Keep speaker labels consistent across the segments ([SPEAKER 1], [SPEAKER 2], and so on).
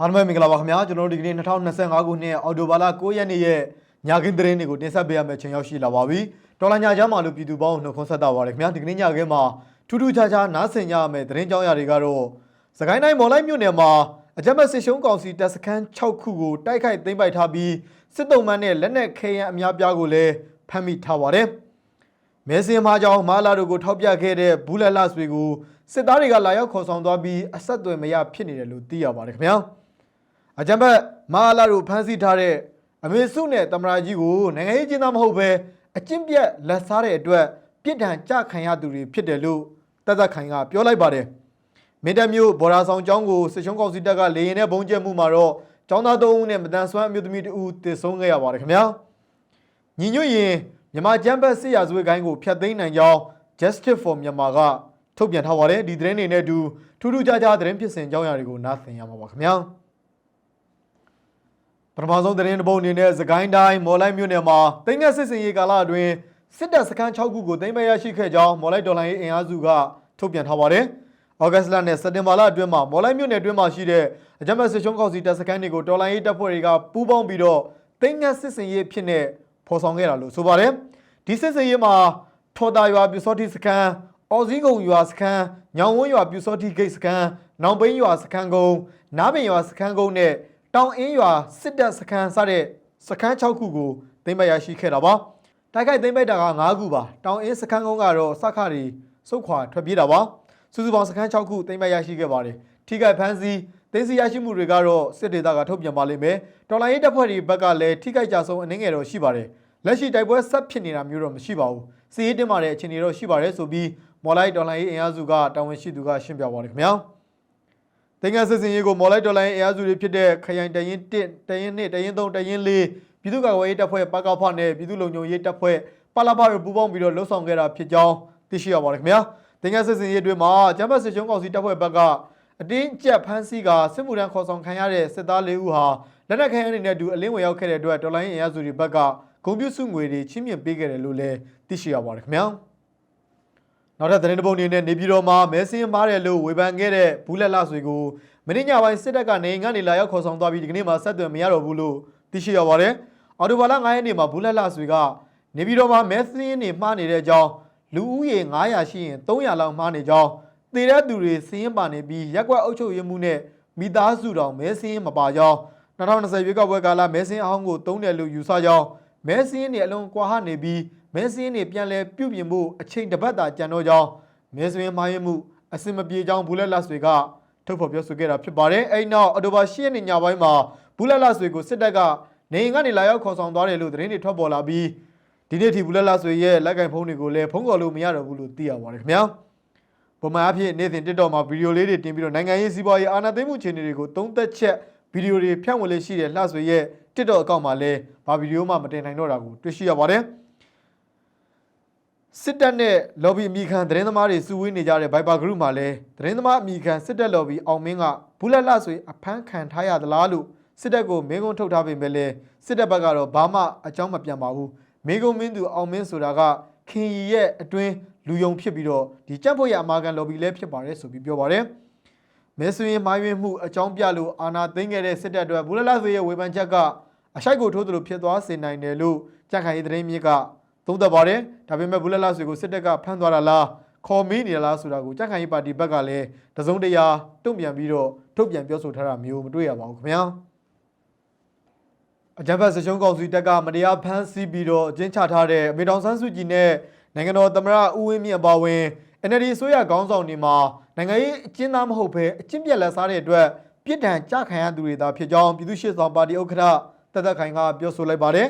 [SPEAKER 1] အားလုံးပဲမင်္ဂလာပါခင်ဗျာကျွန်တော်တို့ဒီကနေ့2025ခုနှစ်အောက်တိုဘာလ9ရက်နေ့ရဲ့ညခင်းသတင်းတွေကိုတင်ဆက်ပေးရမယ့်ချိန်ရောက်ရှိလာပါပြီတော်လာညချမ်းမှာလို့ပြည်သူပေါင်းနှုတ်ခွန်းဆက်တာပါရခင်ဗျာဒီကနေ့ညခင်းမှာထူးထူးခြားခြားနားဆင်ကြရမယ့်သတင်းကြောင်းရာတွေကတော့စကိုင်းတိုင်းမော်လိုက်မြို့နယ်မှာအကြမ်းဖက်စစ်ရှုံးကောင်စီတပ်စခန်း6ခုကိုတိုက်ခိုက်သိမ်းပိုက်ထားပြီးစစ်တုံးမန်းနဲ့လက်နက်ခဲယမ်းအများပြားကိုလည်းဖမ်းမိထားပါတယ်မဲစင်မာကြောင်မာလာတို့ကိုထောက်ပြခဲ့တဲ့ဘူးလက်လဆွေကိုစစ်သားတွေကလာရောက်ခေါ်ဆောင်သွားပြီးအဆက်အသွယ်မရဖြစ်နေတယ်လို့သိရပါတယ်ခင်ဗျာ အကြံဘက်မာလာတို့ဖမ်းဆီးထားတဲ့အမေစုနဲ့တမရာကြီးကိုနိုင်ငံရေးကျင်းသားမဟုတ်ပဲအကျင့်ပြက်လက်စားတဲ့အတွက်ပြစ်ဒဏ်ကြခံရသူတွေဖြစ်တယ်လို့တသက်ခိုင်ကပြောလိုက်ပါတယ်မင်းတပ်မျိုးဘော်ဒါဆောင်ကျောင်းကိုစစ်ရှုံးကောင်စီတပ်ကလေရင်နဲ့ဘုံကျဲမှုမှာတော့ကျောင်းသားသုံးဦးနဲ့မတန်ဆွမ်းအမျိုးသမီးတဦးတည်ဆုံးခဲ့ရပါတယ်ခင်ဗျာညီညွတ်ရင်မြန်မာကျန်းဘက်စစ်ရာဇဝတ်ကိုင်းကိုဖျက်သိမ်းနိုင်ကြောင်း Justice for Myanmar ကထုတ်ပြန်ထားပါတယ်ဒီသတင်းတွေနဲ့အတူထူးထူးခြားခြားသတင်းဖြစ်စဉ်အကြောင်းအရာတွေကိုနားဆင်ရမှာပါခင်ဗျာ ပထမဆုံးသတင်းတစ်ပုဒ်အနေနဲ့သခိုင်းတိုင်းမော်လိုက်မြို့နယ်မှာတင်းငက်စစ်စင်ရေးကာလအတွင်းစစ်တပ်စခန်း6ခုကိုသိမ်းပိုက်ရရှိခဲ့ကြောင်းမော်လိုက်ဒေါ်လာရေးအင်အားစုကထုတ်ပြန်ထားပါတယ်။ဩဂတ်စ်လနဲ့စက်တင်ဘာလအတွင်းမှာမော်လိုက်မြို့နယ်အတွင်းမှာရှိတဲ့အကြမ်းဖက်စစ်ရှုံးကောင်စီတပ်စခန်းတွေကိုဒေါ်လာရေးတပ်ဖွဲ့တွေကပူးပေါင်းပြီးတော့တင်းငက်စစ်စင်ရေးဖြစ်နေဖော်ဆောင်ခဲ့တာလို့ဆိုပါတယ်။ဒီစစ်စင်ရေးမှာထော်တာရွာပြူစောတိစခန်းအော်စည်းကုံရွာစခန်းညောင်ဝန်းရွာပြူစောတိဂိတ်စခန်းနောင်ပိန်းရွာစခန်းကုန်းနားပင်ရွာစခန်းကုန်းနဲ့ တောင်အင်းရွာစစ်တပ်စခန်းစတဲ့စခန်း6ခုကိုသိမ်းပိုက်ရရှိခဲ့တာပါတိုက်ခိုက်သိမ်းပိုက်တာက9ခုပါတောင်အင်းစခန်းကုန်းကတော့စခါရီစုတ်ခွာထွက်ပြေးတာပါစုစုပေါင်းစခန်း6ခုသိမ်းပိုက်ရရှိခဲ့ပါတယ်ထိခိုက်ဖမ်းဆီးသိမ်းဆီးရရှိမှုတွေကတော့စစ်ဒေသကထုတ်ပြန်ပါလိမ့်မယ်တော်လိုင်းရေးတပ်ဖွဲ့တွေဘက်ကလည်းထိခိုက်ကြဆုံးအနည်းငယ်တော့ရှိပါတယ်လက်ရှိတိုက်ပွဲဆက်ဖြစ်နေတာမျိုးတော့မရှိပါဘူးစီးရေးတင်မာတဲ့အခြေအနေတော့ရှိပါတယ်ဆိုပြီးမော်လိုက်တော်လိုင်းရေးအင်အားစုကတာဝန်ရှိသူကရှင်းပြပါတယ်ခင်ဗျာ တင်ငန်းစစ်စင်ရေးကိုမော်လိုက်တော်လိုင်းအင်အားစုတွေဖြစ်တဲ့ခရိုင်တရင်1တရင်2တရင်3တရင်4ပြည်သူ့ကာကွယ်ရေးတပ်ဖွဲ့ပကောက်ဖနဲ့ပြည်သူ့လုံခြုံရေးတပ်ဖွဲ့ပလာပါတို့ပူးပေါင်းပြီးတော့လှုပ်ဆောင်ခဲ့တာဖြစ်ကြောင်းသိရှိရပါတယ်ခင်ဗျာတင်ငန်းစစ်စင်ရေးအတွင်းမှာကျမ်းပတ်စစ်ချုံးကောင်စီတပ်ဖွဲ့ဘက်ကအတင်းကျပ်ဖမ်းဆီးကစစ်မှုထမ်းခေါ်ဆောင်ခံရတဲ့စစ်သား၄ဦးဟာလက်နက်ခဲယမ်းတွေနဲ့အတူအလင်းဝင်ရောက်ခဲ့တဲ့အတွက်တော်လိုင်းအင်အားစုတွေဘက်ကဂုံပြူစုငွေတွေချင်းမြင့်ပေးခဲ့တယ်လို့လည်းသိရှိရပါတယ်ခင်ဗျာ နောက်ထပ်သတင်းတစ်ပုဒ်အနေနဲ့နေပြည်တော်မှာမဲစင်းမားတယ်လို့ဝေဖန်ခဲ့တဲ့ဘူးလက်လဆွေကိုမင်းညပိုင်းစစ်တပ်ကနေငကနေလာရောက်ခေါ်ဆောင်သွားပြီးဒီကနေ့မှဆက်သွယ်မရတော့ဘူးလို့သိရှိရပါတယ်။အော်တိုဘာလ9ရက်နေ့မှာဘူးလက်လဆွေကနေပြည်တော်မှာမဲစင်းနေမှားနေတဲ့အကြောင်းလူဦးရေ900ရှိရင်300လောက်မှားနေကြောင်းတည်တဲ့သူတွေစင်းရင်ပါနေပြီးရက်ကွက်အုပ်ချုပ်ရေးမှုနဲ့မိသားစုတော်မဲစင်းမပါကြောင်း2020ရွေးကောက်ပွဲကာလမဲစင်းအဟောင်းကိုတုံးတယ်လို့ယူဆကြောင်းမဲစင်းနေအလုံးကွာဟနေပြီး မဲစင်းတွေပြန်လဲပြုတ်ပြင်ဖို့အချိန်တစ်ပတ်သာကြံတော့ကြောင်းမဲစင်းမာရင်မှုအစင်မပြေကြောင်းဘူးလက်လက်ဆွေကထုတ်ဖော်ပြောဆိုခဲ့တာဖြစ်ပါတယ်အဲ့နောက်အော်တိုဘာ10ရက်နေ့ညပိုင်းမှာဘူးလက်လက်ဆွေကိုစစ်တပ်ကနေအိမ်ကနေလာရောက်ခေါ်ဆောင်သွားတယ်လို့သတင်းတွေထွက်ပေါ်လာပြီးဒီနေ့ထိဘူးလက်လက်ဆွေရဲ့လက်ကင်ဖုန်းတွေကိုလည်းဖုန်းခေါ်လို့မရတော့ဘူးလို့သိရပါတယ်ခင်ဗျာပုံမှန်အဖြစ်နေ့စဉ် TikTok မှာဗီဒီယိုလေးတွေတင်ပြီးတော့နိုင်ငံရေးစီးပွားရေးအာဏာသိမ်းမှုအခြေအနေတွေကိုသုံးသက်ချက်ဗီဒီယိုတွေဖြန့်ဝေလေးရှိတဲ့လှဆွေရဲ့ TikTok အကောင့်မှာလည်းဗာဗီဒီယိုမှမတင်နိုင်တော့တာကိုတွေ့ရှိရပါတယ် စစ်တပ်နဲ့ lobby အမိခံသတင်းသမားတွေစုဝေးနေကြတဲ့ Viber Group မှာလည်းသတင်းသမားအမိခံစစ်တပ် lobby အောင်မင်းကဘူးလက်လဆွေအဖမ်းခံထားရသလားလို့စစ်တပ်ကိုမင်းကုန်းထုတ်ထားပေမဲ့လည်းစစ်တပ်ဘက်ကတော့ဘာမှအကြောင်းမပြန်ပါဘူးမင်းကုန်းမင်းသူအောင်မင်းဆိုတာကခင်ရီရဲ့အတွင်းလူယုံဖြစ်ပြီးတော့ဒီကြက်ဖို့ရအမာခံ lobby လည်းဖြစ်ပါတယ်ဆိုပြီးပြောပါတယ်မဲဆွေးမိုင်းဝင်းမှုအကြောင်းပြလို့အာနာသိမ်းခဲ့တဲ့စစ်တပ်အတွက်ဘူးလက်လဆွေရဲ့ဝေဖန်ချက်ကအရှိုက်ကိုထိုးသလိုဖြစ်သွားစေနိုင်တယ်လို့ကြက်ခိုင်ရေးသတင်းမြစ်က သုံးသပ်ပါတယ်ဒါပေမဲ့ဘူးလက်လဆွေကိုစစ်တပ်ကဖမ်းသွားတာလားခေါ်မင်းနေလားဆိုတာကိုကြက်ခိုင်ရေးပါတီဘက်ကလည်းတစုံတရာတုံ့ပြန်ပြီးတော့ထုတ်ပြန်ပြောဆိုထားတာမျိုးမတွေ့ရပါဘူးခင်ဗျာအကြံဖတ်စချုံကောင်စီတပ်ကမတရားဖမ်းဆီးပြီးတော့အကျဉ်းချထားတဲ့အမေတော်ဆန်းစုကြည်နဲ့နိုင်ငံတော်သမ္မတဦးဝင်းမြင့်အပါအဝင် NLD ဆိုရခေါင်းဆောင်တွေမှာနိုင်ငံရေးအကျဉ်းသားမဟုတ်ဘဲအကျဉ်းပြက်လက်စားတဲ့အတွက်ပြစ်ဒဏ်ကြခံရသူတွေသာဖြစ်ကြောင်းပြည်သူ့ရှေ့ဆောင်ပါတီဥက္ကဋ္ဌတက်သက်ခိုင်ကပြောဆိုလိုက်ပါတယ်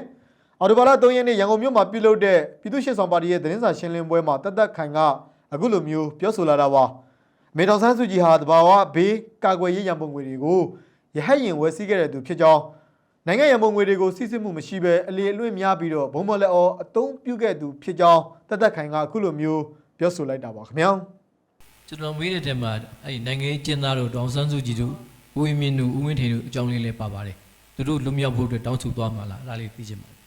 [SPEAKER 1] အော်တိုဘာလ3ရက်နေ့ရန်ကုန်မြို့မှာပြုလုပ်တဲ့ပြည်သူ့ရှေ့ဆောင်ပါတီရဲ့သတင်းစာရှင်းလင်းပွဲမှာတက်တက်ခိုင်ကအခုလိုမျိုးပြောဆိုလာတာပါ။မေတော်ဆန်းစုကြည်ဟာတဘာဝဘေးကာကွယ်ရေးရန်ပုံငွေတွေကိုရဟတ်ရင်ဝယ်စည်းခဲ့တဲ့သူဖြစ်ကြောင်းနိုင်ငံရန်ပုံငွေတွေကိုစီးဆင်းမှုမရှိဘဲအလေအလွင့်များပြီးတော့ဘုံမလက်အောအသုံးပြုခဲ့သူဖြစ်ကြောင်းတက်တက်ခိုင်ကအခုလိုမျိုးပြောဆိုလိုက်တာပါခင်ဗျာ။
[SPEAKER 2] ကျွန်တော်မေးတဲ့တဲမှာအဲ့ဒီနိုင်ငံရေးကျင်းသားတို့ဒေါအောင်ဆန်းစုကြည်တို့ဦးဝင်းမြင့်တို့ဦးဝင်းထေတို့အကြောင်းလေးလည်းပါပါတယ်သူတို့လွတ်မြောက်ဖို့အတွက်တောင်းဆိုသွားမှာလားဒါလေးသိချင်ပါတယ်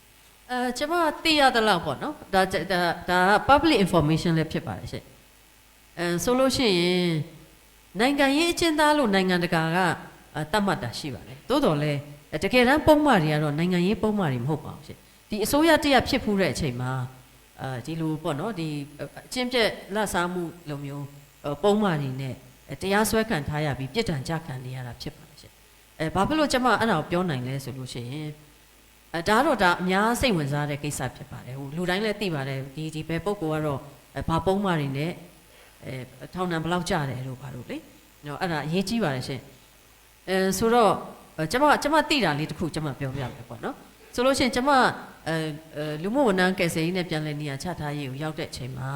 [SPEAKER 3] အဲကျွန်မသိရသလောက်ပေါ့နော်ဒါဒါဒါဒါ public information လည်းဖြစ်ပါတယ်ရှင့်အဲဆိုလို့ရှိရင်နိုင်ငံရေးအကျဉ်းသားလို့နိုင်ငံတကာကအဲတတ်မှတ်တာရှိပါတယ်သို့တော်လည်းတကယ်တမ်းပုံမှန်တွေကတော့နိုင်ငံရေးပုံမှန်တွေမဟုတ်ပါဘူးရှင်ဒီအစိုးရတရဖြစ်ဖူးတဲ့အချိန်မှာအဲဒီလိုပေါ့နော်ဒီအချင်းပြက်လက်စားမှုလိုမျိုးပုံမှန်တွေနဲ့တရားစွဲခံထားရပြီးပြစ်ဒဏ်ကြခံနေရတာဖြစ်ပါတယ်ရှင်အဲဘာဖြစ်လို့ကျွန်မအဲ့ဒါကိုပြောနိုင်လဲဆိုလို့ရှိရင် အဲဒါတော့ဒါအများစိတ်ဝင်စားတဲ့ကိစ္စဖြစ်ပါတယ်ဟိုလူတိုင်းလည်းသိပါတယ်ဒီဒီဘယ်ပုံကောကတော့အဲဘာပုံမှန်တွေနဲ့အဲထောင်နံဘယ်လောက်ကြတယ်လို့ဘာလို့လေနော်အဲ့ဒါအရေးကြီးပါတယ်ရှင်အဲဆိုတော့အဲကျွန်မကျွန်မသိတာလေးတစ်ခုကျွန်မပြောပြမယ်ပေါ့နော်ဆိုလို့ရှိရင်ကျွန်မအဲအဲလူမှုဝန်ထမ်းကယ်ဆယ်ရေးနဲ့ပြန်လည်နေရာချထားရေးကိုရောက်တဲ့အချိန်မှာ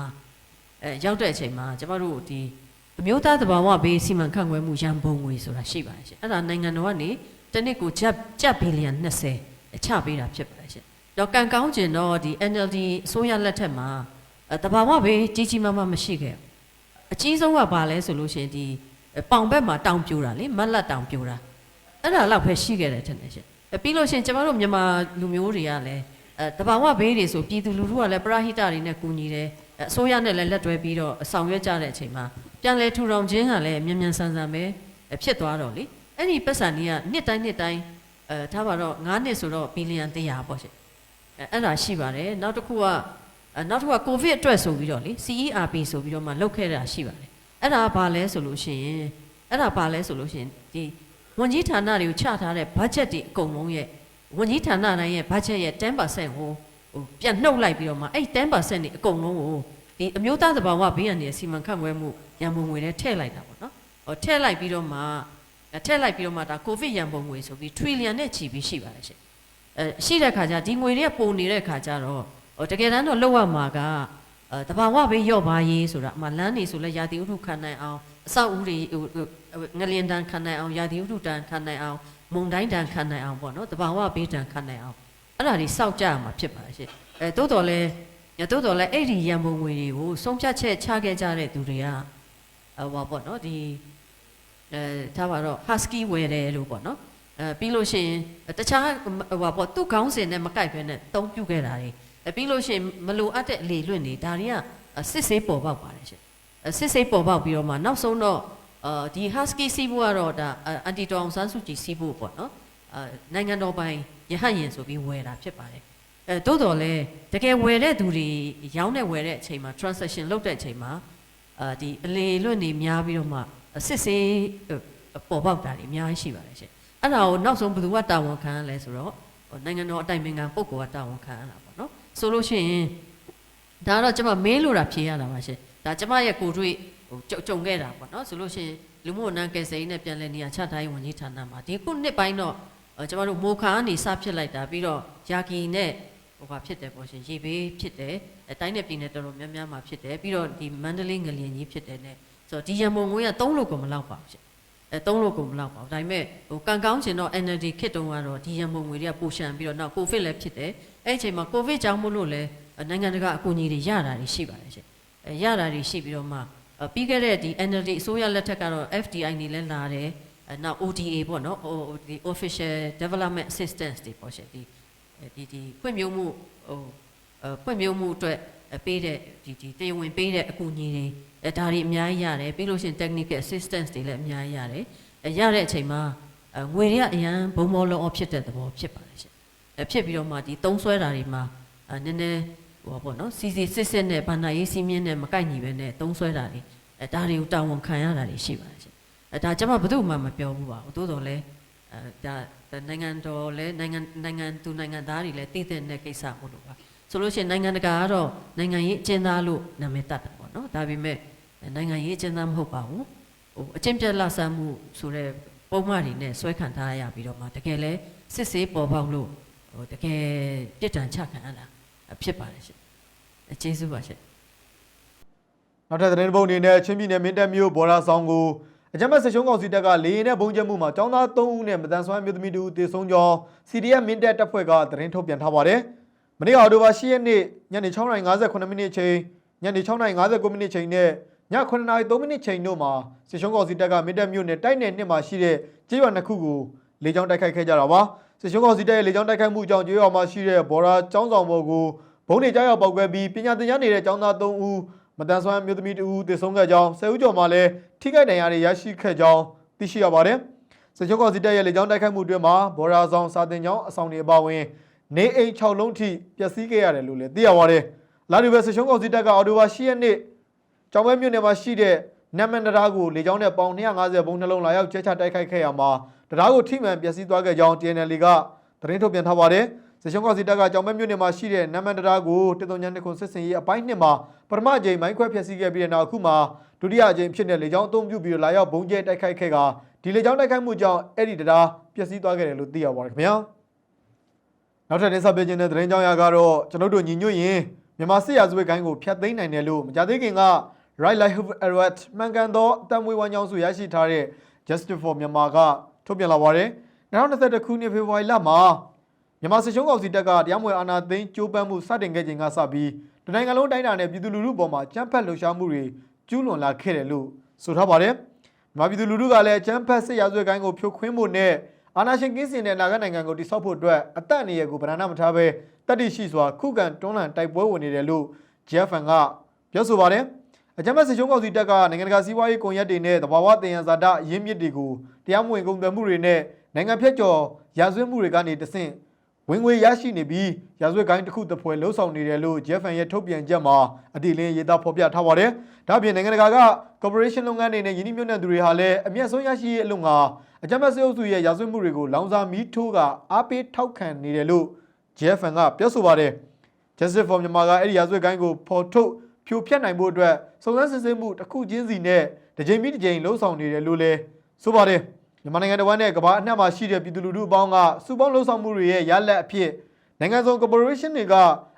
[SPEAKER 3] အဲရောက်တဲ့အချိန်မှာကျွန်မတို့ဒီအမျိုးသားသဘာဝဘေးစီမံခန့်ခွဲမှုရန်ပုံငွေဆိုတာရှိပါတယ်ရှင်အဲ့ဒါနိုင်ငံတော်ကနေတစ်နှစ်ကိုကျပ်ကျပ်ဘီလီယံ20 ချပေးတာဖြစ်ပါတယ်ရှင်။တော့ကံကောင်းကျင်တော့ဒီ NLD အစိုးရလက်ထက်မှာအဲတဘာဝဘေးကြီးကြီးမားမားမရှိခဲ့ဘူး။အကြီးဆုံးကဘာလဲဆိုလို့ရှိရင်ဒီပေါင်ဘက်မှာတောင်ပြိုတာလေမက်လက်တောင်ပြိုတာအဲ့ဒါတော့ပဲရှိခဲ့တယ်ထင်တယ်ရှင်။အဲပြီးလို့ရှိရင်ကျမတို့မြန်မာလူမျိုးတွေကလည်းအဲတဘာဝဘေးတွေဆိုပြည်သူလူထုကလည်းပရဟိတတွေနဲ့ကူညီတယ်အဲအစိုးရနဲ့လည်းလက်တွဲပြီးတော့ဆောင်ရွက်ကြတဲ့အချိန်မှာပြန်လဲထူထောင်ခြင်းကလည်းမြန်မြန်ဆန်ဆန်ပဲအဲဖြစ်သွားတော့လေအဲ့ဒီပတ်စံကြီးကနှစ်တိုင်းနှစ်တိုင်း အဲထားပါတော့9နှစ်ဆိုတော့ဘီလီယံ100ပေါ့ရှင်အဲအဲ့ဒါရှိပါတယ်နောက်တစ်ခုကအဲနောက်တစ်ခုကကိုဗစ်အတွက်ဆိုပြီးတော့လေ CERP ဆိုပြီးတော့မှလုတ်ခဲ့တာရှိပါတယ်အဲ့ဒါဘာလဲဆိုလို့ရှိရင်အဲ့ဒါဘာလဲဆိုလို့ရှိရင်ဒီဝန်ကြီးဌာနတွေကိုချထားတဲ့ budget တွေအကုန်လုံးရဲ့ဝန်ကြီးဌာနတိုင်းရဲ့ budget ရဲ့10%ကိုဟိုပြန်နှုတ်လိုက်ပြီးတော့မှအဲ့10%တွေအကုန်လုံးကိုဒီအမျိုးသားသဘာဝဘေးရန်တွေစီမံခန့်ခွဲမှုရန်ပုံငွေနဲ့ထည့်လိုက်တာပေါ့နော်ဟိုထည့်လိုက်ပြီးတော့မှအဲ ထည့်လိုက်ပြီးတော့မှဒါကိုဗစ်ရန်ပုံငွေဆိုပြီး trillion နဲ့ချီပြီးရှိပါတယ်ရှင်အဲရှိတဲ့ခါကျဒီငွေတွေကပုံနေတဲ့ခါကျတော့ဟိုတကယ်တမ်းတော့လောက်ရမှာကအဲတဘာဝဘေးရော့ပါရေးဆိုတာအမှလမ်းနေဆိုလဲရာသီဥတုခံနိုင်အောင်အဆောက်အဦတွေဟိုဟိုငလျင်တန်ခံနိုင်အောင်ရာသီဥတုတန်ခံနိုင်အောင်မုန်တိုင်းတန်ခံနိုင်အောင်ပေါ့နော်တဘာဝဘေးတန်ခံနိုင်အောင်အဲ့ဒါတွေစောက်ကြရမှာဖြစ်ပါတယ်ရှင်အဲတိုးတော်လဲတိုးတော်လဲအဲ့ဒီရန်ပုံငွေတွေကိုဆုံးဖြတ်ချက်ချခဲ့ကြတဲ့သူတွေကဟိုပါပေါ့နော်ဒီ အဲထားပါတော့ husky ဝယ်တယ်လို့ပေါ့နော်အဲပြီးလို့ရှိရင်တခြားဟိုပါပေါ့သူ့ခေါင်းစဉ်နဲ့မကိုက်ဘဲနဲ့တုံးပြုတ်ခဲ့တာတွေအဲပြီးလို့ရှိရင်မလိုအပ်တဲ့အလေလွင့်တွေဒါတွေကစစ်ဆေးပေါ်ပေါက်ပါတယ်ရှင်အဲစစ်ဆေးပေါ်ပေါက်ပြီးတော့မှနောက်ဆုံးတော့အာဒီ husky စီးဖို့ကတော့ဒါအန်တီတောင်ဆန်းစုကြည်စီးဖို့ပေါ့နော်အာနိုင်ငံတော်ပိုင်ရဟတ်ရင်ဆိုပြီးဝယ်တာဖြစ်ပါတယ်အဲတိုးတော်လဲတကယ်ဝယ်တဲ့သူတွေရောင်းတဲ့ဝယ်တဲ့အချိန်မှာ transaction လုပ်တဲ့အချိန်မှာအာဒီအလေလွင့်တွေများပြီးတော့မှ စစ်ဆေးပေါ်ပေါက်တာတွေအများကြီးရှိပါတယ်ရှင်အဲ့ဒါကိုနောက်ဆုံးဘယ်သူကတာဝန်ခံရလဲဆိုတော့ဟိုနိုင်ငံတော်အတိုင်ပင်ခံပုဂ္ဂိုလ်ကတာဝန်ခံရတာပေါ့နော်ဆိုလို့ရှိရင်ဒါကတော့ကျွန်မမေးလို့တာဖြေရတာပါရှင်ဒါကျွန်မရဲ့ကိုယ်တွေ့ဟိုကြုံကြုံခဲ့တာပေါ့နော်ဆိုလို့ရှိရင်လူမှုဝန်ထမ်းကယ်ဆယ်ရေးနဲ့ပြန်လည်နေရာချထားရေးဝန်ကြီးဌာနမှာဒီခုနှစ်ပိုင်းတော့အဲကျွန်တော်တို့မိုခါကနေစဖြစ်လိုက်တာပြီးတော့ယာကီနဲ့ဟိုဘာဖြစ်တယ်ပေါ့ရှင်ရေဘေးဖြစ်တယ်အဲတိုင်းနဲ့ပြည်နယ်တော်တော်များများမှာဖြစ်တယ်ပြီးတော့ဒီမန္တလေးငလျင်ကြီးဖြစ်တယ်နဲ့ ဆိုတော့ဒီရန်ပုံငွေက3လို့ကိုမလောက်ပါဘူးရှင်အဲ3လို့ကိုမလောက်ပါဘူးဒါပေမဲ့ဟိုကံကောင်းချင်တော့ NLD ခစ်တုံးကတော့ဒီရန်ပုံငွေတွေကပိုရှန်ပြီးတော့နောက်ကိုဗစ်လည်းဖြစ်တယ်အဲ့ဒီအချိန်မှာကိုဗစ်ကြောင့်မို့လို့လည်းနိုင်ငံတကာအကူအညီတွေရတာတွေရှိပါတယ်ရှင်အဲရတာတွေရှိပြီးတော့မှပြီးခဲ့တဲ့ဒီ NLD အစိုးရလက်ထက်ကတော့ FDI နေလည်းလာတယ်အဲနောက် ODA ပေါ့နော်ဟိုဒီ Official Development Assistance တွေပေါ့ရှင်ဒီဒီဒီဖွံ့ဖြိုးမှုဟိုဖွံ့ဖြိုးမှုအတွက် ပေးတဲ့ဒီဒီတရားဝင်ပေးတဲ့အကူအညီတွေအဲဒါတွေအများကြီးရတယ်ပြီးလို့ရှိရင် technical assistance တွေလည်းအများကြီးရတယ်အဲရတဲ့အချိန်မှာအဲငွေတွေကအရန်ဘုံဘောလုံးအဖြစ်တဲ့သဘောဖြစ်ပါတယ်ရှင်အဲဖြစ်ပြီးတော့မှဒီသုံးဆွဲတာတွေမှာအဲနည်းနည်းဟိုပေါ့နော်စီစီစစ်စစ်နဲ့ဘာနာရေးစီးမြင်းနဲ့မကိုက်ညီပဲနဲ့သုံးဆွဲတာတွေအဲဒါတွေကိုတာဝန်ခံရတာတွေရှိပါတယ်ရှင်အဲဒါကျွန်မဘယ်သူမှမပြောဘူးပါဘူးသို့တော်လည်းအဲဒါနိုင်ငံတော်လည်းနိုင်ငံနိုင်ငံသူနိုင်ငံသားတွေလည်းတည်တဲ့တဲ့ကိစ္စဟုတ်လို့ပါ ဆိုလို့ရှိရင်နိုင်ငံတကာကတော့နိုင်ငံရေးအကျဉ်းသားလို့နာမည်တတ်တယ်ပေါ့နော်ဒါပေမဲ့နိုင်ငံရေးအကျဉ်းသားမဟုတ်ပါဘူးဟိုအကျင့်ပြတ်လဆန်းမှုဆိုတဲ့ပုံမှန်တွေနဲ့ဆွဲခံထားရပြီးတော့မှတကယ်လဲစစ်ဆေးပေါ်ပေါက်လို့ဟိုတကယ်ပြစ်ဒဏ်ချခံရတာဖြစ်ပါတယ်ရှင်အကျေးဇူးပါရှင်
[SPEAKER 1] နောက်ထပ်သတင်းတစ်ပုဒ်အနေနဲ့ချင်းပြည်နယ်မင်းတပ်မြို့ဘော်ဒါဆောင်ကိုအကြမ်းဖက်စစ်ရှုံးကောင်စီတပ်ကလေရင်နဲ့ဘုံကျဲမှုမှာចောင်းသား3ဦးနဲ့မတန်ဆွမ်းမျိုးသမီးတို့တေဆုံးကြောင်း CDF မင်းတပ်တပ်ဖွဲ့ကသတင်းထုတ်ပြန်ထားပါတယ်။ မနေ့အော်တိုဘာ10ရက်နေ့ညနေ6:58မိနစ်ချိန်ညနေ6:59မိနစ်ချိန်နဲ့ည9:03မိနစ်ချိန်တို့မှာစစ်ရှုံးကောင်စီတပ်ကမင်းတပ်မြို့နယ်တိုက်နယ်နှစ်မှာရှိတဲ့ကျေးရွာနှစ်ခုကိုလေကြောင်းတိုက်ခိုက်ခဲ့ကြတာပါ။စစ်ရှုံးကောင်စီတပ်ရဲ့လေကြောင်းတိုက်ခိုက်မှုကြောင့်ကျေးရွာမှာရှိတဲ့ဘော်ဒါចောင်းဆောင်ပေါ်ကိုဘုံတွေကြားရောက်ပောက်ကွဲပြီးပညာသင်ကြားနေတဲ့ចောင်းသား3ဦးမတန်ဆွမ်းမျိုးသမီး2ဦးသေဆုံးခဲ့ကြောင်းဆယ်ဦးကျော်မှလည်းထိခိုက်ဒဏ်ရာတွေရရှိခဲ့ကြောင်းသိရှိရပါတယ်။စစ်ချုံကောင်စီတပ်ရဲ့လေကြောင်းတိုက်ခိုက်မှုအတွင်းမှာဘော်ရာဆောင်စာတင်ကျောင်းအဆောင်တွေအပါအဝင် နေအိမ်6လုံးထိပျက်စီးခဲ့ရတယ်လို့လည်းသိရပါတယ်။လာဒီဘယ်စစ်ချုံကောင်စီတပ်ကအော်တိုဘာ10ရက်နေ့ကျောင်းမဲမြို့နယ်မှာရှိတဲ့နမ်မန်တရာကိုလေကြောင်းနဲ့ပေါင်250ဘုံနှလုံးလာရောက်ကျဲချတိုက်ခိုက်ခဲ့ရမှာတရားကိုထိမှန်ပျက်စီးသွားခဲ့ကြောင်း TNL ကသတင်းထုတ်ပြန်ထားပါတယ်။စစ်ချုံကောင်စီတပ်ကကျောင်းမဲမြို့နယ်မှာရှိတဲ့နမ်မန်တရာကိုတေတုံညာနှစ်ခုစစ်စင်ရေးအပိုင်းနှစ်မှာပထမအကြိမ်မိုင်းခွဲဖျက်ဆီးခဲ့ပြီးတဲ့နောက်အခုမှဒုတိယအကြိမ်ဖြစ်တဲ့လေကြောင်းအုံပြုပြီးတော့လာရောက်ဘုံကျဲတိုက်ခိုက်ခဲ့ကဒီလေကြောင်းတိုက်ခိုက်မှုကြောင့်အဲ့ဒီတရားပျက်စီးသွားခဲ့တယ်လို့သိရပါတယ်ခင်ဗျာ။ နောက်ထပ်တင်ဆက်ပေးခြင်းတဲ့သတင်းကြောင်းရာကတော့ကျွန်တော်တို့ညီညွတ်ရင်မြန်မာစစ်ရာဇဝတ်ကိုင်းကိုဖျက်သိမ်းနိုင်တယ်လို့မကြသေးခင်က Right Livelihood Award မှန်ကန်သောအတမွေးဝမ်းကြောင်းစုရရှိထားတဲ့ Justice for Myanmar ကထုတ်ပြန်လာပါတယ်။2021ခုနှစ်ဖေဖော်ဝါရီလမှာမြန်မာစစ်ချုံးကောင်စီတပ်ကတရားမဝင်အာဏာသိမ်းကြိုးပမ်းမှုစတင်ခဲ့ချိန်ကစပြီးတနိုင်ငံလုံးတိုင်းတာနဲ့ပြည်သူလူထုပေါ်မှာကြမ်းဖက်လှုပ်ရှားမှုတွေကျူးလွန်လာခဲ့တယ်လို့ဆိုထားပါတယ်။မြန်မာပြည်သူလူထုကလည်းကြမ်းဖက်စစ်ရာဇဝတ်ကိုင်းကိုဖြိုခွင်းဖို့နဲ့ အာဏာရှင်ကင်းစင်တဲ့နိုင်ငံနိုင်ငံကိုတိစောက်ဖို့အတွက်အသက်အန္တရာယ်ကိုဗရဏမထားဘဲတတ်သိရှိစွာခုခံတွန်းလှန်တိုက်ပွဲဝင်နေတယ်လို့ JFN ကပြောဆိုပါတယ်။အကြမ်းဖက်စစ်ချုံးကောင်စီတပ်ကနိုင်ငံတကာစီးပွားရေးကွန်ရက်တွေနဲ့တဘာဝတင်ရန်ဇာတရင်းမြစ်တွေကိုတရားမဝင်ကုန်သွယ်မှုတွေနဲ့နိုင်ငံဖြတ်ကျော်ရာဇဝတ်မှုတွေကနေတဆင့်ဝင်ငွေရရှိနေပြီးရာဇဝတ်ကိုင်းတစ်ခုတစ်ဖွဲလှုပ်ဆောင်နေတယ်လို့ JFN ရဲ့ထုတ်ပြန်ချက်မှာအတိအလင်းရေးသားဖော်ပြထားပါတယ်။ဒါ့အပြင်နိုင်ငံတကာက corporation လုပ်ငန်းတွေနဲ့ယင်းနှိမ့်မြုပ်နှံသူတွေဟာလည်းအမျက်ဆုံးရရှိရေးအလုံငါ အကြမ်းဖက်စစ်အုပ်စုရဲ့ရာဇဝတ်မှုတွေကိုလောင်စာမီးထိုးကအားပေးထောက်ခံနေတယ်လို့ JFN ကပြောဆိုပါတယ်။ Justice for Myanmar ကအဲ့ဒီရာဇဝတ်ကိုင်းကိုဖော်ထုတ်ဖြိုဖျက်နိုင်ဖို့အတွက်စုံစမ်းစစ်ဆေးမှုတစ်ခုချင်းစီနဲ့တစ်ချိန်ပြီးတစ်ချိန်လှုံ့ဆော်နေတယ်လို့လည်းဆိုပါတယ်။မြန်မာနိုင်ငံတော်နဲ့ကမ္ဘာအနှံ့မှာရှိတဲ့ပြည်သူလူထုအပေါင်းကစုပေါင်းလှုံ့ဆော်မှုတွေရဲ့ရလက်အဖြစ်နိုင်ငံစုံ corporation တွေက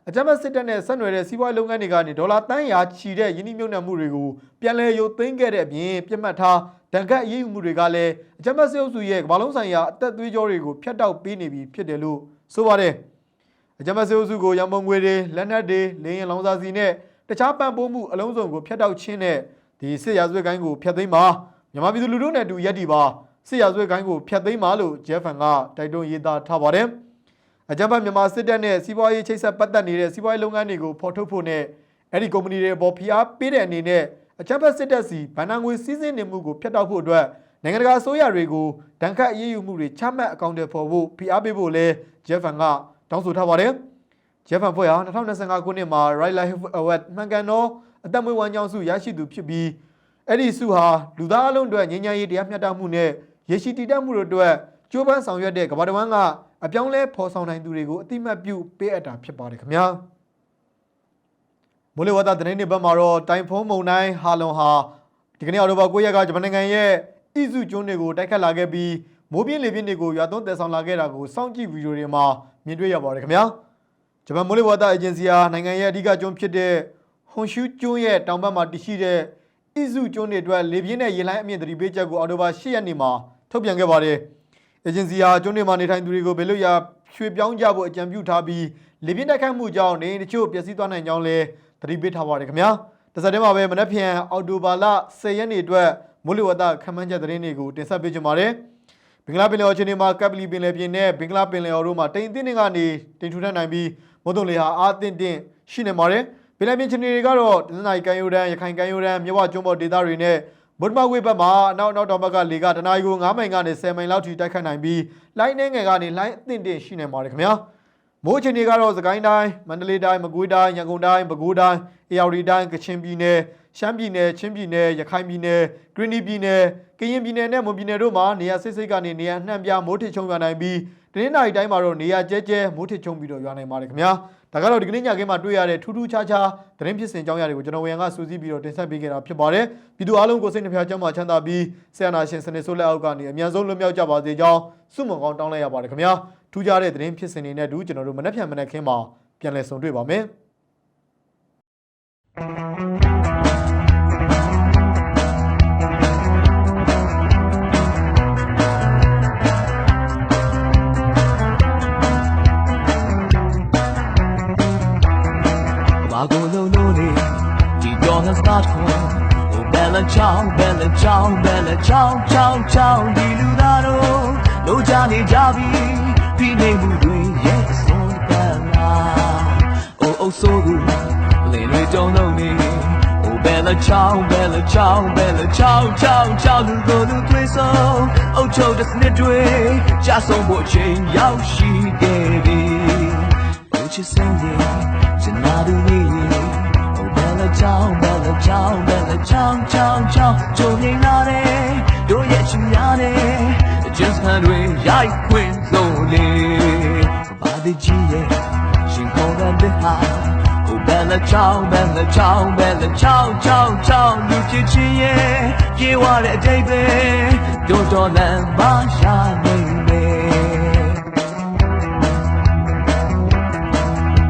[SPEAKER 1] အကြမ်းဖက်စစ်တပ်နဲ့ဆက်နွယ်တဲ့စီးပွားရေးလုပ်ငန်းတွေကနေဒေါ်လာတန်းရာချီတဲ့ယင်းနှိမ့်မြုပ်နှံမှုတွေကိုပြန်လည်ရုပ်သိမ်းခဲ့တဲ့အပြင်ပြစ်မှတ်ထား တန်ခတ်အရေးယူမှုတွေကလည်းအကြမ်းဖက်စစ်အုပ်စုရဲ့ကမ္ဘာလုံးဆိုင်ရာအသက်သွေးကြောတွေကိုဖျက်တောက်ပေးနေပြီဖြစ်တယ်လို့ဆိုပါတယ်။အကြမ်းဖက်စစ်အုပ်စုကိုရန်ပုံငွေတွေလက်နက်တွေလေရင်လောင်စာစီနဲ့တခြားပံ့ပိုးမှုအလုံးစုံကိုဖျက်တောက်ခြင်းနဲ့ဒီစစ်ရာဇဝတ်ကိုင်းကိုဖျက်သိမ်းပါမြန်မာပြည်သူလူထုနဲ့အတူရက်တည်ပါစစ်ရာဇဝတ်ကိုင်းကိုဖျက်သိမ်းပါလို့ JFN ကတိုက်တွန်းရေးသားထားပါတယ်အကြမ်းဖက်မြန်မာစစ်တပ်နဲ့စီးပွားရေးချိတ်ဆက်ပတ်သက်နေတဲ့စီးပွားရေးလုပ်ငန်းတွေကိုဖော်ထုတ်ဖို့နဲ့အဲ့ဒီကုမ္ပဏီတွေပေါ်ဖိအားပေးတဲ့အနေနဲ့ အကြမ်းဖက်စစ်တပ်စီဗန်နာငွေစည်းစိမ်နေမှုကိုဖျက်တောက်ဖို့အတွက်နိုင်ငံတကာအစိုးရတွေကိုဒဏ်ခတ်အရေးယူမှုတွေချမှတ်အကောင့်တွေဖော်ဖို့ဖိအားပေးဖို့လဲ JFN ကတောင်းဆိုထားပါတယ်။ Jeff Van Foy ဟာ2025ခုနှစ်မှာ Right Life Award မှန်ကန်သောအသက်မွေးဝမ်းကြောင်းဆုရရှိသူဖြစ်ပြီးအဲ့ဒီဆုဟာလူသားအလုံးအတွက်ငြိမ်းချမ်းရေးတရားမျှတမှုနဲ့ရရှိတည်တတ်မှုတို့အတွက်ကြိုးပမ်းဆောင်ရွက်တဲ့ကမ္ဘာတစ်ဝန်းကအပြောင်းလဲဖော်ဆောင်နိုင်သူတွေကိုအတိမတ်ပြုပေးအပ်တာဖြစ်ပါတယ်ခင်ဗျာ မိုးလေဝသသတင်းတွေဘက်မှာတော့တိုင်ဖုန်းမုန်တိုင်းဟာလွန်ဟာဒီကနေ့အော်တိုဘာ9ရက်ကဂျပန်နိုင်ငံရဲ့အီဇူကျွန်းတွေကိုတိုက်ခတ်လာခဲ့ပြီးမိုးပြင်းလေပြင်းတွေကိုရွာသွန်းတည်ဆောင်လာခဲ့တာကိုစောင့်ကြည့်ဗီဒီယိုတွေမှာမြင်တွေ့ရပါတယ်ခင်ဗျာဂျပန်မိုးလေဝသအေဂျင်စီဟာနိုင်ငံရဲ့အဓိကကျွန်းဖြစ်တဲ့ဟွန်ရှူးကျွန်းရဲ့တောင်ဘက်မှာတည်ရှိတဲ့အီဇူကျွန်းတွေအတွက်လေပြင်းနဲ့ရေလိုင်းအမြင့်သတိပေးချက်ကိုအော်တိုဘာ10ရက်နေ့မှာထုတ်ပြန်ခဲ့ပါတယ်အေဂျင်စီဟာကျွန်းတွေမှာနေထိုင်သူတွေကိုဘယ်လိုရရွှေ့ပြောင်းကြဖို့အကြံပြုထားပြီးလေပြင်းတိုက်ခတ်မှုကြောင့်နေအိမ်တချို့ပျက်စီးသွားနိုင်ကြောင်းလည်း သတိပေးထားပါတယ်ခင်ဗျာတစ်ဆက်တည်းမှာပဲမနက်ဖြန်အော်တိုဘာလ10ရက်နေ့အတွက်မိုးလေဝသခန့်မှန်းချက်သတင်းတွေကိုတင်ဆက်ပေးကြပါမယ်ဘင်္ဂလားပင်လယ်အော်ချင်းတွေမှာကပ်ပလီပင်လယ်ပြင်နဲ့ဘင်္ဂလားပင်လယ်အော်တို့မှာတိမ်အသင်းတွေကနေတိမ်ထူထပ်နိုင်ပြီးမုတ်တုံလေဟာအားအသင့်တင်ရှိနေပါတယ်ပင်လယ်ပြင်ချင်းတွေကတော့တနင်္လာရီကမ်းရိုးတန်းရခိုင်ကမ်းရိုးတန်းမြဝကျွန်းပေါ်ဒေသတွေနဲ့ဗုဒ္ဓမဝေဘက်မှာအနောက်အနောက်တောင်ဘက်ကလေကတနအီကို9မိုင်ကနေ10မိုင်လောက်ထိတိုက်ခတ်နိုင်ပြီးလိုင်းနှဲငယ်ကနေလိုင်းအသင့်တင်ရှိနေပါတယ်ခင်ဗျာ မိုးအချိန်တွေကတော့စကိုင်းတိုင်းမန္တလေးတိုင်းမကွေးတိုင်းရန်ကုန်တိုင်းပဲခူးတိုင်းအေရဝတီတိုင်းကချင်ပြည်နယ်ရှမ်းပြည်နယ်ချင်းပြည်နယ်ရခိုင်ပြည်နယ်ဂရင်းနီပြည်နယ်ကရင်ပြည်နယ်နဲ့မွန်ပြည်နယ်တို့မှာနေရာစိတ်စိတ်ကနေနေရာနှံ့ပြမိုးထစ်ချုံရွာနိုင်ပြီးတနင်္လာရီတိုင်းမှာတော့နေရာကျဲကျဲမိုးထစ်ချုံပြီးတော့ရွာနိုင်ပါတယ်ခင်ဗျာဒါကတော့ဒီကနေ့ညခင်းမှာတွေ့ရတဲ့ထူးထူးခြားခြားသတင်းဖြစ်စဉ်အကြောင်းအရာတွေကိုကျွန်တော်ဝေယံကစူးစီးပြီးတော့တင်ဆက်ပေးခဲ့တာဖြစ်ပါတယ်ပြည်သူအားလုံးကိုစိတ်နှဖျားချမ်းသာချမ်းသာပြီးဆရာနာရှင်စနစ်ဆိုးလက်အောက်ကနေအမြန်ဆုံးလွတ်မြောက်ကြပါစေကြောင်းဆုမွန်ကောင်းတောင်းလိုက်ရပါတယ်ခင်ဗျာ ထူးခြားတဲ့သတင်းဖြစ်စဉ်တွေနဲ့အတူကျွန်တော်တို့မနေ့ဖြန်မနေ့ခင်းမှာပြန်လည်ဆုံတွေ့ပါမယ်
[SPEAKER 4] ဘာကိုလုံးလုံးနေဒီတော့ငါစတာခွန်ဟိုဘယ်လာ Bella ciao Bella ciao Bella ciao ciao ciao လူကိုလူသွေးဆုံးအုတ်ချုပ်တဲ့စနစ်တွေကြာဆုံးဖို့အချိန်ရောက်ရှိခဲ့ပြီဘုချစ်စင်ကြီးစနာဒူလေး Oh Bella ciao Bella ciao Bella ciao ciao ciao ကြုံနေလာတယ်တို့ရဲ့ချူရတယ် just hand တွေရိုက်ခွင့်လို့လေဘာဒီကြီးရဲ့ရှင်ခေါ်တဲ့ဟာ Oh Bella ciao Bella ciao Bella ciao ciao ciao လူချစ်ချင်းရဲ့ပြေဝတဲ့အတိတ်ပဲတို့တော်လမ်းမရှာနေမယ်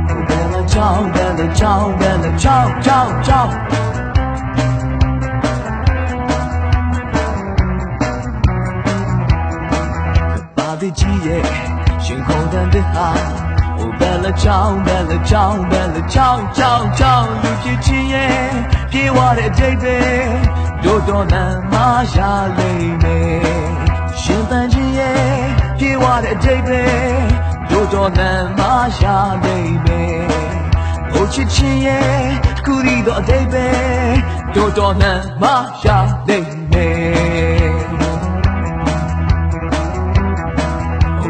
[SPEAKER 4] Oh Bella ciao Bella ciao Bella ciao ciao ciao ဘာဒီကြီးရဲ့ရှင်ခုန်တဲ့ဟာ Oh Bella ciao Bella ciao Bella ciao ciao ciao လူချစ်ချင်းရဲ့ပြေဝတဲ့အတိတ်ပဲတို့တော်လမ်းမရှာလိမ့်မယ်ရှင်တန်ချင်းရဲ့ပြေဝတဲ့အတိတ်ပဲတို့တော်လမ်းမရှာလိမ့်မယ်ဘုချစ်ချင်းရဲ့တစ်ခုတည်းသောအတိတ်ပဲတို့တော်လမ်းမရှာလိမ့်မယ်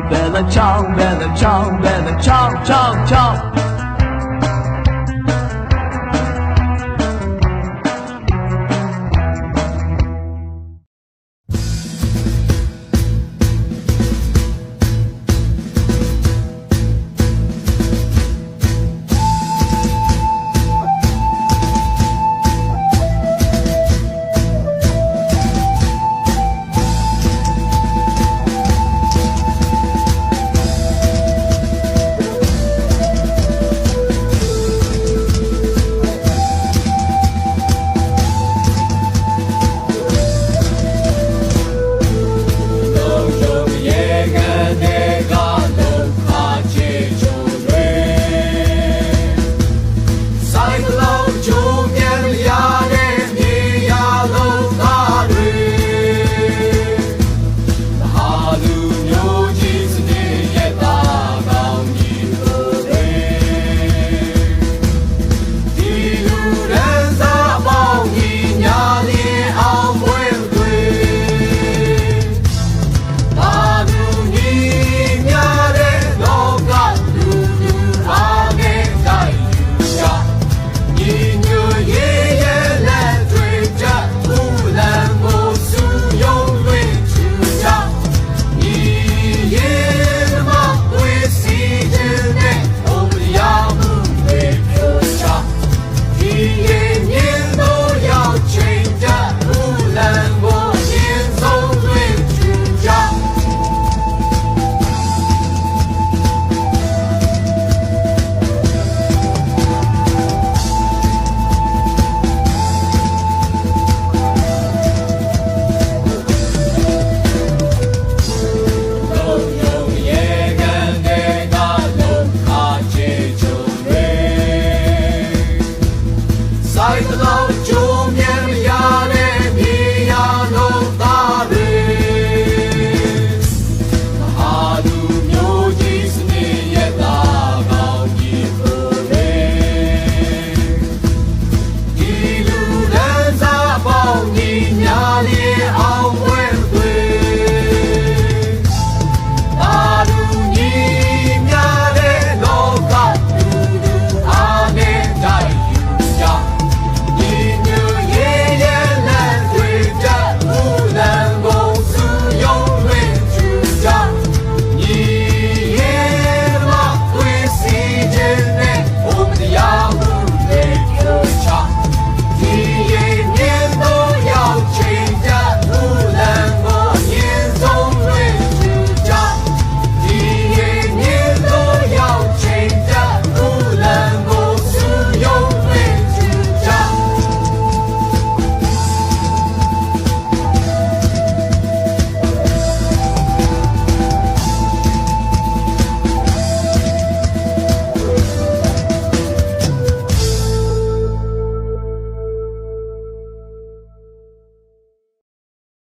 [SPEAKER 4] Bella ciao Bella ciao Bella ciao ciao ciao